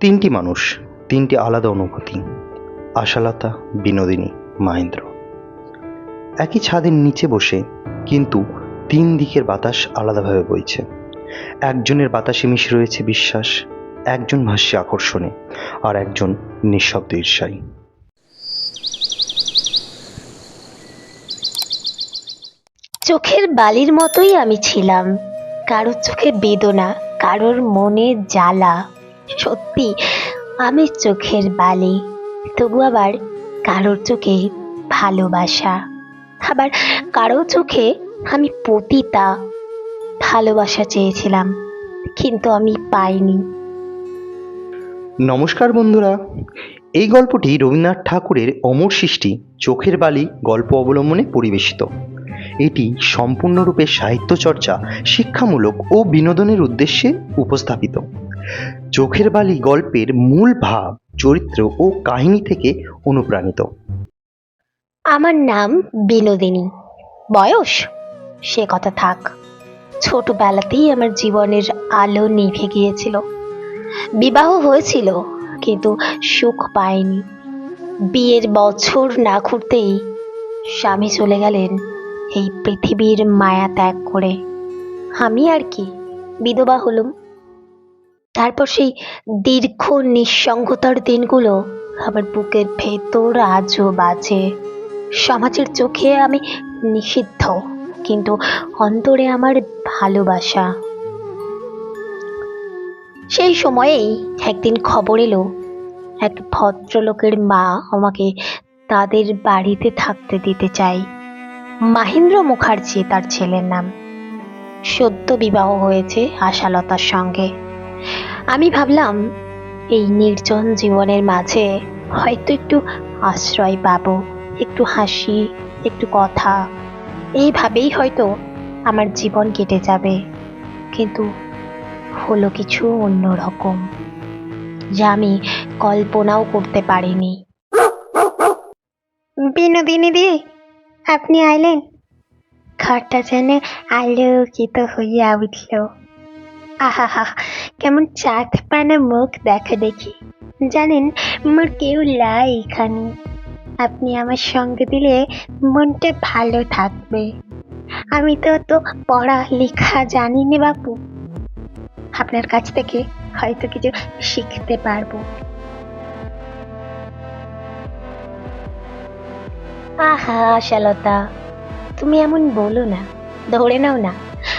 তিনটি মানুষ, তিনটি আলাদা অনুভূতি, আশালতা, বিনোদিনী, মাহেন্দ্র। একই ছাদের নিচে বসে কিন্তু তিন দিকের বাতাস আলাদাভাবে বইছে। একজনের বাতাসে মিশে রয়েছে বিশ্বাস, একজন ভাষ্যে আকর্ষণে, আর একজন নিঃশব্দ ঈর্ষায়। চোখের বালির মতোই আমি ছিলাম। কারোর চোখে বেদনা, কারোর মনে জ্বালা। সত্যি, আমি চোখের বালি, তবু আবার কারোর চোখে ভালোবাসা। আবার কারও চোখে আমি পতিতা, ভালোবাসা চেয়েছিলাম, কিন্তু আমি পাইনি। নমস্কার বন্ধুরা, এই গল্পটি রবীন্দ্রনাথ ঠাকুরের অমর সৃষ্টি, চোখের বালি গল্প অবলম্বনে পরিবেশিত। এটি সম্পূর্ণরূপে সাহিত্য চর্চা, শিক্ষামূলক ও বিনোদনের উদ্দেশ্যে উপস্থাপিত। চোখের বালি গল্পের মূল ভাব, চরিত্র ও কাহিনী থেকে অনুপ্রাণিত। আমার নাম বিনোদিনী। বয়স? সে কথা থাক। ছোটবেলাতেই আমার জীবনের আলো নিভে গিয়েছিল। বিবাহ হয়েছিল, কিন্তু সুখ পাইনি। বিয়ের বছর না ঘুরতেই স্বামী চলে গেলেন এই পৃথিবীর মায়া ত্যাগ করে। আমি আর কি বিধবা হলুম। তারপর সেই দীর্ঘ নিঃসঙ্গতার দিনগুলো আমার বুকের ভেতর আজও বাজে। সমাজের চোখে আমি নিষিদ্ধ, কিন্তু অন্তরে আমার ভালোবাসা। সেই সময়েই একদিন খবর এলো, এক ভদ্রলোকের মা আমাকে তাদের বাড়িতে থাকতে দিতে চায়। মাহেন্দ্র মুখার্জি তার ছেলের নাম। সদ্য বিবাহ হয়েছে আশালতার সঙ্গে। আমি ভাবলাম, এই নির্জন জীবনের মাঝে হয়তো একটু আশ্রয় পাব, একটু হাসি, একটু কথা। এইভাবেই হয়তো আমার জীবন কেটে যাবে। কিন্তু হলো কিছু অন্যরকম যা আমি কল্পনাও করতে পারিনি। বিনোদিনী দি, আপনি আইলেন? ঘরটা যেন আলোকিত হইয়া উঠল। আহা কেমন চাঁদ পানা মুখ দেখা দেখি। জানেন, আমার কেউ লাই এখানে। আপনি আমার সঙ্গে দিলে মনটা ভালো থাকবে। আমি তো তো পড়া লেখা জানি না বাপু। আপনার কাছ থেকে হয়তো কিছু শিখতে পারব। আহা, আশালতা, তুমি এমন বলো না, ধরে নাও না,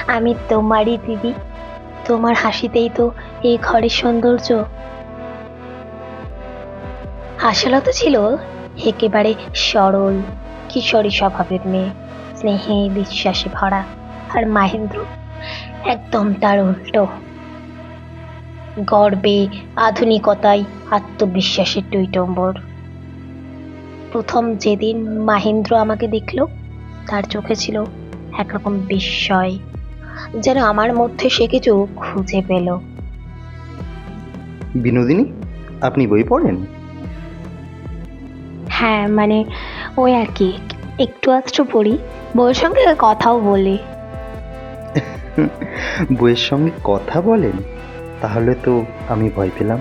আমি তোমারই দিদি। তোমার হাসিতেই তো এই ঘরের সৌন্দর্য। আশালতা ছিল একেবারে সরল, কিশোরী স্বভাবের মেয়ে, স্নেহে বিশ্বাসে ভরা, আর মাহেন্দ্র একদম তার উল্টো। গর্বে, আধুনিকতায়, আত্মবিশ্বাসের টুইটম্বর প্রথম যেদিন মাহেন্দ্র আমাকে দেখল, তার চোখে ছিল একরকম বিস্ময়। যেন আমার মধ্যে সে কিছু খুঁজে পেল। বিনোদিনী আপনি বই পড়েন? হ্যাঁ মানে ওই আর কি একটু আধটু পড়ি বইয়ের সঙ্গে কথাও বলি। বইয়ের সঙ্গে কথা বলেন? তাহলে তো আমি ভয় পেলাম।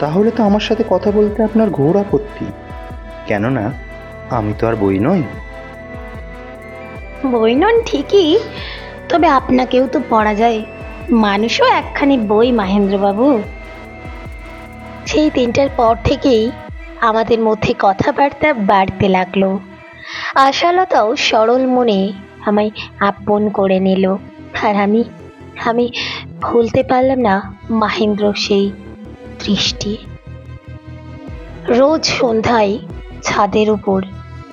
তাহলে তো আমার সাথে কথা বলতে আপনার ঘোর আপত্তি। কেননা আমি তো আর বই নই। বই নন ঠিকই তবে আপনাকেও তো পড়া যায়। মানুষও একখানি বই, মাহেন্দ্রবাবু। সেই দিনটার পর থেকেই আমাদের মধ্যে কথাবার্তা বাড়তে লাগল। আশালতাও সরল মনে আমায় আপন করে নিল। আর আমি আমি ভুলতে পারলাম না মাহেন্দ্র সেই দৃষ্টি। রোজ সন্ধ্যায় ছাদের উপর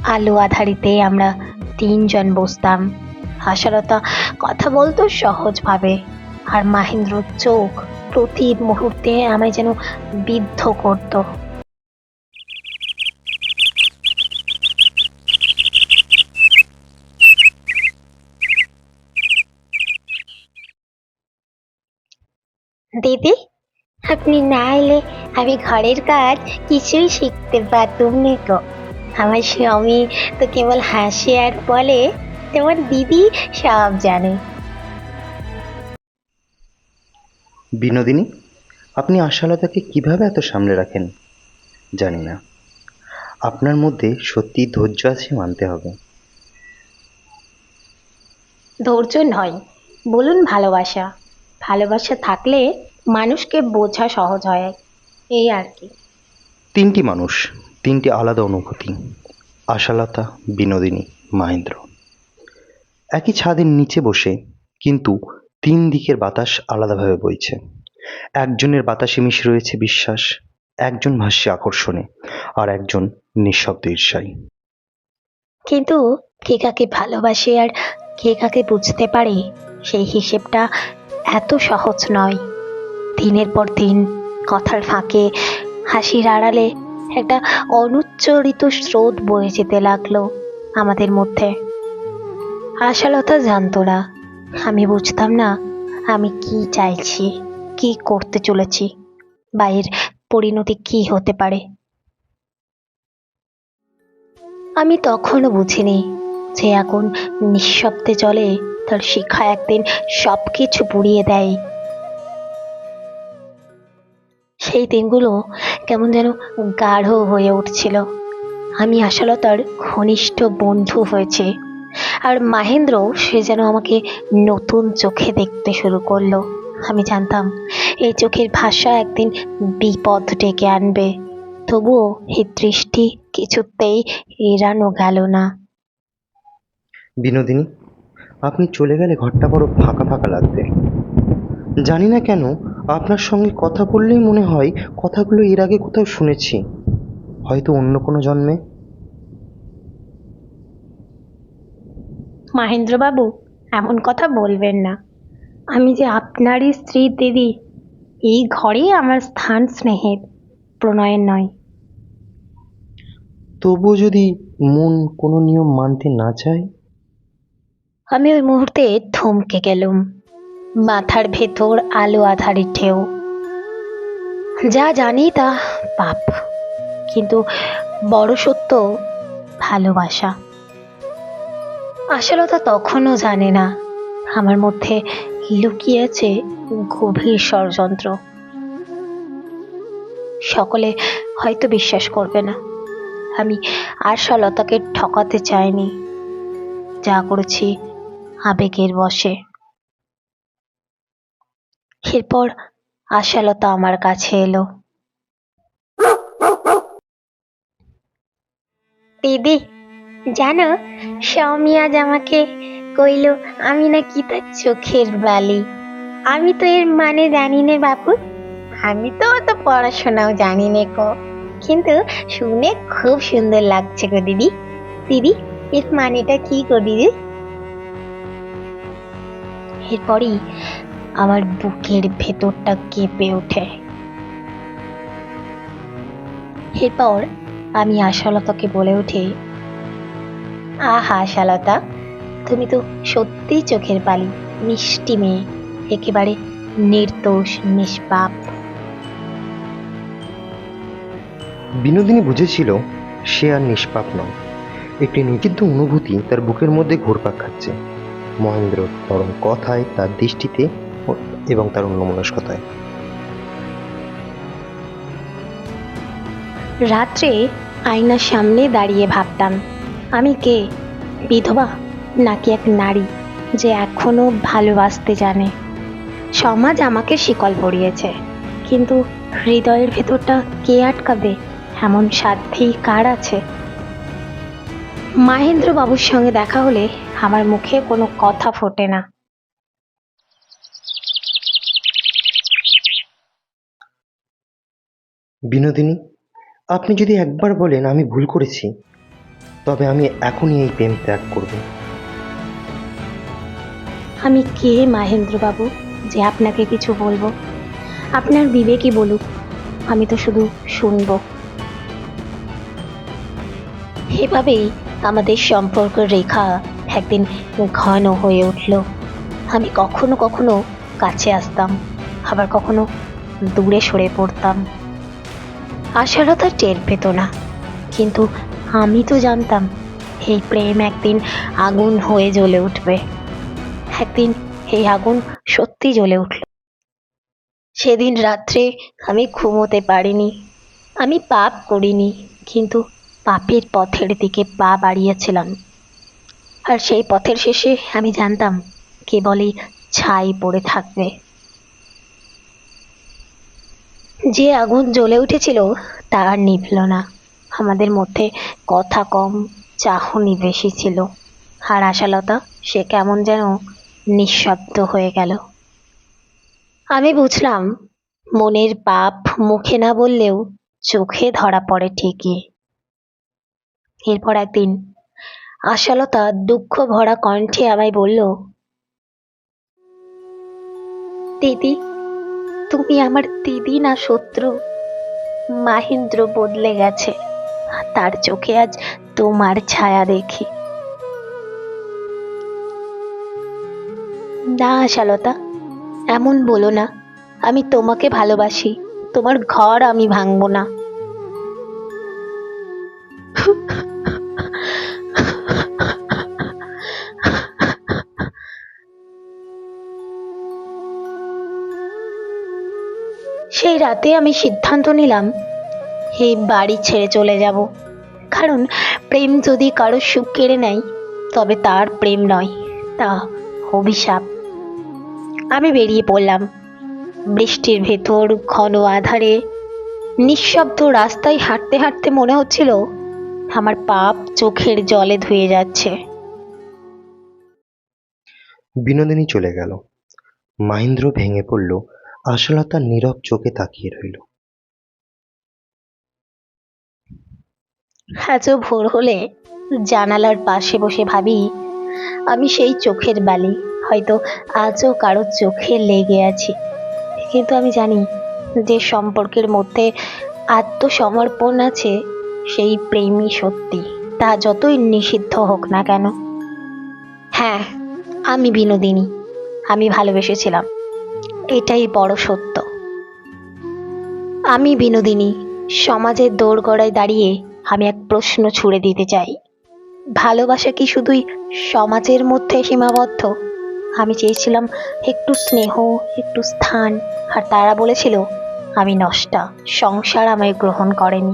আলো আধারিতে আমরা তিনজন বসতাম। আশালতা কথা বলতো সহজভাবে। আর মাহেন্দ্র চোখ প্রতি মুহূর্তে আমায় যেন বিদ্ধ করত। দিদি, আপনি না এলে আমি ঘরের কাজ কিছুই শিখতে পারতুম না গো। আমার স্বামী তো কেবল হাসে আর বলে। তোমার দিদি সব জানে। বিনোদিনী আপনি আশালতাকে কীভাবে এত সামলে রাখেন? জানি না। আপনার মধ্যে সত্যি ধৈর্য আছে মানতে হবে। ধৈর্য নয় বলুন ভালোবাসা। ভালোবাসা থাকলে মানুষকে বোঝা সহজ হয় এই আর কি। তিনটি মানুষ তিনটি আলাদা অনুভূতি আশালতা বিনোদিনী মাহেন্দ্র। একই ছাদের নিচে বসে কিন্তু তিন দিকের বাতাস আলাদাভাবে বইছে। একজনের বাতাসে মিশে রয়েছে বিশ্বাস, একজন ভাষ্যে আকর্ষণে, আর একজন নিঃশব্দ ঈর্ষায়। কিন্তু কে কাকে ভালোবাসে আর কে কাকে বুঝতে পারে, সেই হিসেবটা এত সহজ নয়। দিনের পর দিন কথার ফাঁকে, হাসির আড়ালে একটা অনুচ্চরিত স্রোত বয়ে যেতে লাগল আমাদের মধ্যে। আশালতা জানতো না। আমি বুঝতাম না আমি কি চাইছি, কি করতে চলেছি বা পরিণতি কি হতে পারে। আমি তখনও বুঝিনি যে এখন নিঃশব্দে চলে তার শিক্ষা একদিন সব কিছু পুড়িয়ে দেয়। সেই দিনগুলো কেমন যেন গাঢ় হয়ে উঠছিল। আমি আশালতার ঘনিষ্ঠ বন্ধু হয়েছে। আর মাহেন্দ্র, সে যেন আমাকে নতুন চোখে দেখতে শুরু করল। আমি জানতাম, এই চোখের ভাষা একদিন বিপদ ডেকে আনবে। তবুও এই দৃষ্টি কিছুতেই এড়ানো গেল না। বিনোদিনী, আপনি চলে গেলে ঘরটা বড় ফাঁকা ফাঁকা লাগবে। জানি না কেন, আপনার সঙ্গে কথা বললেই মনে হয় কথাগুলো এর আগে কোথাও শুনেছি। হয়তো অন্য কোনো জন্মে মাহেন্দ্রবাবু এমন কথা বলবেন না। আমি যে আপনারই স্ত্রী দিদি এই ঘরেই আমার স্থান স্নেহের প্রণয়ের নয়। তবু যদি মন কোনো নিয়ম মানতে না চায়? আমি ওই মুহূর্তে থমকে গেলুম মাথার ভেতর আলো আধারের ঢেউ। যা জানি তা পাপ কিন্তু বড় সত্য ভালোবাসা। আশালতা তখনও জানে না। আমার মধ্যে লুকিয়ে আছে গভীর ষড়যন্ত্র। সকলে হয়তো বিশ্বাস করবে না। আমি আশালতাকে ঠকাতে চাইনি। যা করেছি আবেগের বশে। এরপর আশালতা আমার কাছে এলো। দিদি জানো সৌমি আজ আমাকে কইল, আমি নাকি তার চোখের বালি। আমি তো এর মানে জানি নে বাপু। আমি তো অত পড়াশোনাও জানি নে কো। কিন্তু শুনে খুব সুন্দর লাগছে গো দিদি। দিদি, এর মানেটা কি গো দিদি? এরপরই আমার বুকের ভেতরটা কেঁপে ওঠে। এরপর আমি আশালতাকে বলে উঠি আহা শালতা তুমি তো সত্যিই চোখের পালি মিষ্টি মেয়ে একেবারে নির্দোষ নিষ্পাপ। বিনোদিনী বুঝেছিল সে আর নিষ্পাপ নয়। একটি নিষিদ্ধ অনুভূতি তার বুকের মধ্যে ঘুরপাক খাচ্ছে। মহেন্দ্র বরং কথায় তার দৃষ্টিতে এবং তার অন্যমনস্কতায়। রাত্রে আয়নার সামনে দাঁড়িয়ে ভাবতাম আমি কে? বিধবা নাকি এক নারী যে এখনও ভালোবাসতে জানে? সমাজ আমাকে শিকল পরিয়েছে, কিন্তু হৃদয়ের ভেতরটা কে আটকাবে? এমন সাধ্যি কার আছে? মাহেন্দ্র বাবুর সঙ্গে দেখা হলে আমার মুখে কোনো কথা ফোটে না। বিনোদিনী, আপনি যদি একবার বলেন আমি ভুল করেছি। তবে আমি এখনই এই প্রেম ত্যাগ করব। আমি কে মাহেন্দ্র বাবু যে আপনাকে কিছু বলব? আপনার বিবেকই বলুক, আমি তো শুধু শুনব। এভাবেই আমাদের সম্পর্ক রেখা একদিন ঘন হয়ে উঠল। আমি কখনো কখনো কাছে আসতাম, আবার কখনো দূরে সরে পড়তাম। আশারতা টের পেত না, কিন্তু আমি তো জানতাম, এই প্রেম একদিন আগুন হয়ে জ্বলে উঠবে। একদিন এই আগুন সত্যি জ্বলে উঠল। সেদিন রাত্রে আমি ঘুমোতে পারিনি। আমি পাপ করিনি, কিন্তু পাপের পথের দিকে পা বাড়িয়েছিলাম। আর সেই পথের শেষে আমি জানতাম, কেবলই ছাই পড়ে থাকবে। যে আগুন জ্বলে উঠেছিল, তা আর নিভল না। আমাদের মধ্যে কথা কম, চাহনি বেশি ছিল। আর আশালতা, সে কেমন যেন নিঃশব্দ হয়ে গেল। আমি বুঝলাম, মনের পাপ মুখে না বললেও চোখে ধরা পড়ে ঠিকই। এরপর একদিন আশালতা দুঃখ ভরা কণ্ঠে আমায় বলল, দিদি, তুমি আমার দিদি না শত্রু? মাহিন্দ্র বদলে গেছে। তার চোখে আজ তোমার ছায়া দেখি। না আশালতা এমন বলো না, আমি তোমাকে ভালোবাসি, তোমার ঘর আমি ভাঙবো না। সেই রাতে আমি সিদ্ধান্ত নিলাম এই বাড়ি ছেড়ে চলে যাব। কারণ প্রেম যদি কারও সুখ কেড়ে নেয়, তবে তার প্রেম নয়, তা অভিশাপ। আমি বেরিয়ে পড়লাম। বৃষ্টির ভেতর, ঘন আধারে, নিঃশব্দ রাস্তায় হাঁটতে হাঁটতে মনে হচ্ছিল, আমার পাপ চোখের জলে ধুয়ে যাচ্ছে। বিনোদিনী চলে গেল। মাহিন্দ্র ভেঙে পড়ল আশালতার নীরব চোখে তাকিয়ে রইল। আজও ভোর হলে জানালার পাশে বসে ভাবি, আমি সেই চোখের বালি, হয়তো আজও কারও চোখে লেগে আছি। কিন্তু আমি জানি যে সম্পর্কের মধ্যে আত্মসমর্পণ আছে, সেই প্রেমই সত্যি, তা যতই নিষিদ্ধ হোক না কেন। হ্যাঁ আমি বিনোদিনী, আমি ভালোবেসেছিলাম, এটাই বড় সত্য। আমি বিনোদিনী, সমাজের দোরগড়ায় দাঁড়িয়ে আমি এক প্রশ্ন ছুড়ে দিতে চাই। ভালোবাসা কি শুধুই সমাজের মধ্যে সীমাবদ্ধ? আমি চেয়েছিলাম একটু স্নেহ, একটু স্থান, আর তারা বলেছিল, আমি নষ্টা, সংসার আমায় গ্রহণ করেনি।